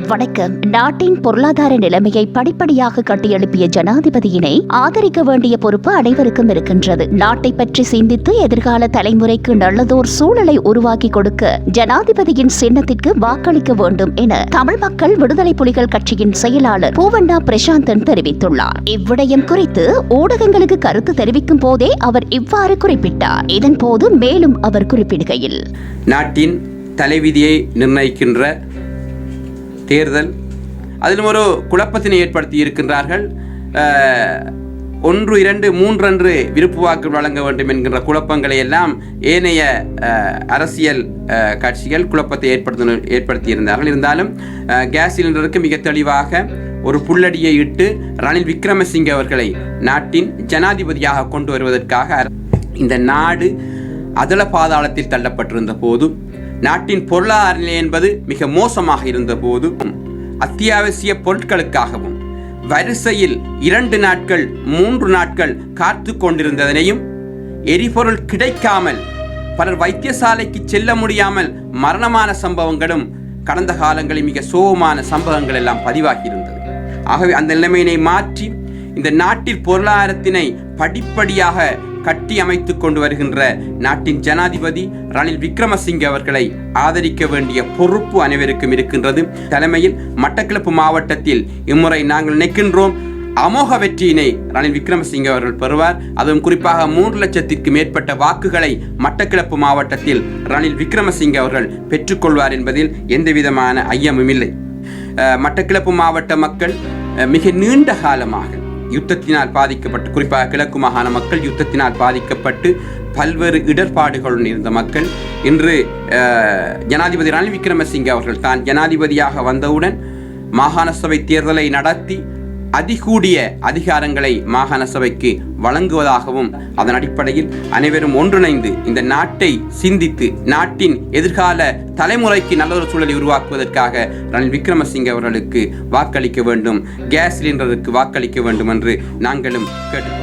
வணக்கம். நாட்டின் பொருளாதார நிலைமையை படிப்படியாக கட்டியெழுப்பிய ஜனாதிபதியினை ஆதரிக்க வேண்டிய பொறுப்பு அனைவருக்கும் இருக்கின்றது. நாட்டை பற்றி சிந்தித்து எதிர்கால தலைமுறைக்கு நல்லதோர் சூழலை உருவாக்கி கொடுக்க ஜனாதிபதியின் சின்னத்திற்கு வாக்களிக்க வேண்டும் என தமிழ் மக்கள் விடுதலை புலிகள் கட்சியின் செயலாளர் பூவண்ணா பிரசாந்தன் தெரிவித்துள்ளார். இவ்விடயம் குறித்து ஊடகங்களுக்கு கருத்து தெரிவிக்கும் போதே அவர் இவ்வாறு குறிப்பிட்டார். இதன்போது மேலும் அவர் குறிப்பிடுகையில் நாட்டின் தலைவிதியை நிர்ணயிக்கின்ற தேர்தல் அதிலும் ஒரு குழப்பத்தினை ஏற்படுத்தி இருக்கின்றார்கள். ஒன்று இரண்டு மூன்றன்று விருப்பு வாக்கு வழங்க வேண்டும் என்கின்ற குழப்பங்களை எல்லாம் ஏனைய அரசியல் கட்சிகள் குழப்பத்தை ஏற்படுத்த ஏற்படுத்தியிருந்தார்கள். இருந்தாலும் கேஸ் சிலிண்டருக்கு மிக தெளிவாக ஒரு புல்லடியை இட்டு ரணில் விக்ரமசிங்கே அவர்களை நாட்டின் ஜனாதிபதியாக கொண்டு வருவதற்காக அர- இந்த நாடு அதள பாதாளத்தில் தள்ளப்பட்டிருந்த போதும் நாட்டின் பொருளாதார நிலை என்பது மிக மோசமாக இருந்த போதும் அத்தியாவசிய பொருட்களுக்காகவும் வரிசையில் இரண்டு நாட்கள் மூன்று நாட்கள் காத்து கொண்டிருந்ததனையும் எரிபொருள் கிடைக்காமல் பலர் வைத்தியசாலைக்கு செல்ல முடியாமல் மரணமான சம்பவங்களும் கடந்த காலங்களில் மிக சோகமான சம்பவங்கள் எல்லாம் பதிவாகி இருந்தது ஆகவே அந்த நிலைமையினை மாற்றி இந்த நாட்டில் பொருளாதாரத்தினை படிப்படியாக கட்டி அமைத்து கொண்டு வருகின்ற நாட்டின் ஜனாதிபதி ரணில் விக்ரமசிங்கே அவர்களை ஆதரிக்க வேண்டிய பொறுப்பு அனைவருக்கும் இருக்கின்றது. தலைமையில் மட்டக்களப்பு மாவட்டத்தில் இம்முறை நாங்கள் நிற்கின்றோம். அமோக வெற்றியினை ரணில் விக்ரமசிங்கே அவர்கள் பெறுவார். அதுவும் குறிப்பாக மூன்று லட்சத்திற்கு மேற்பட்ட வாக்குகளை மட்டக்கிழப்பு மாவட்டத்தில் ரணில் விக்ரமசிங்கே அவர்கள் பெற்றுக்கொள்வார் என்பதில் எந்தவிதமான ஐயமும் இல்லை. மட்டக்கிழப்பு மாவட்ட மக்கள் மிக நீண்ட காலமாக யுத்தத்தினால் பாதிக்கப்பட்டு குறிப்பாக கிழக்கு மாகாண மக்கள் யுத்தத்தினால் பாதிக்கப்பட்டு பல்வேறு இடர்பாடுகளுடன் இருந்த மக்கள் இன்று ஜனாதிபதி ரணில் விக்ரமசிங்கே அவர்கள் தான் ஜனாதிபதியாக வந்தவுடன் மாகாண சபை தேர்தலை நடத்தி அதிகூடிய அதிகாரங்களை மாகாண சபைக்கு வழங்குவதாகவும் அதன் அடிப்படையில் அனைவரும் ஒன்றிணைந்து இந்த நாட்டை சிந்தித்து நாட்டின் எதிர்கால தலைமுறைக்கு நல்லதொரு சூழலை உருவாக்குவதற்காக ரணில் விக்ரமசிங்கே அவர்களுக்கு வாக்களிக்க வேண்டும் கேஸ் சிலிண்டருக்கு வாக்களிக்க வேண்டும் என்று நாங்களும் கேட்டு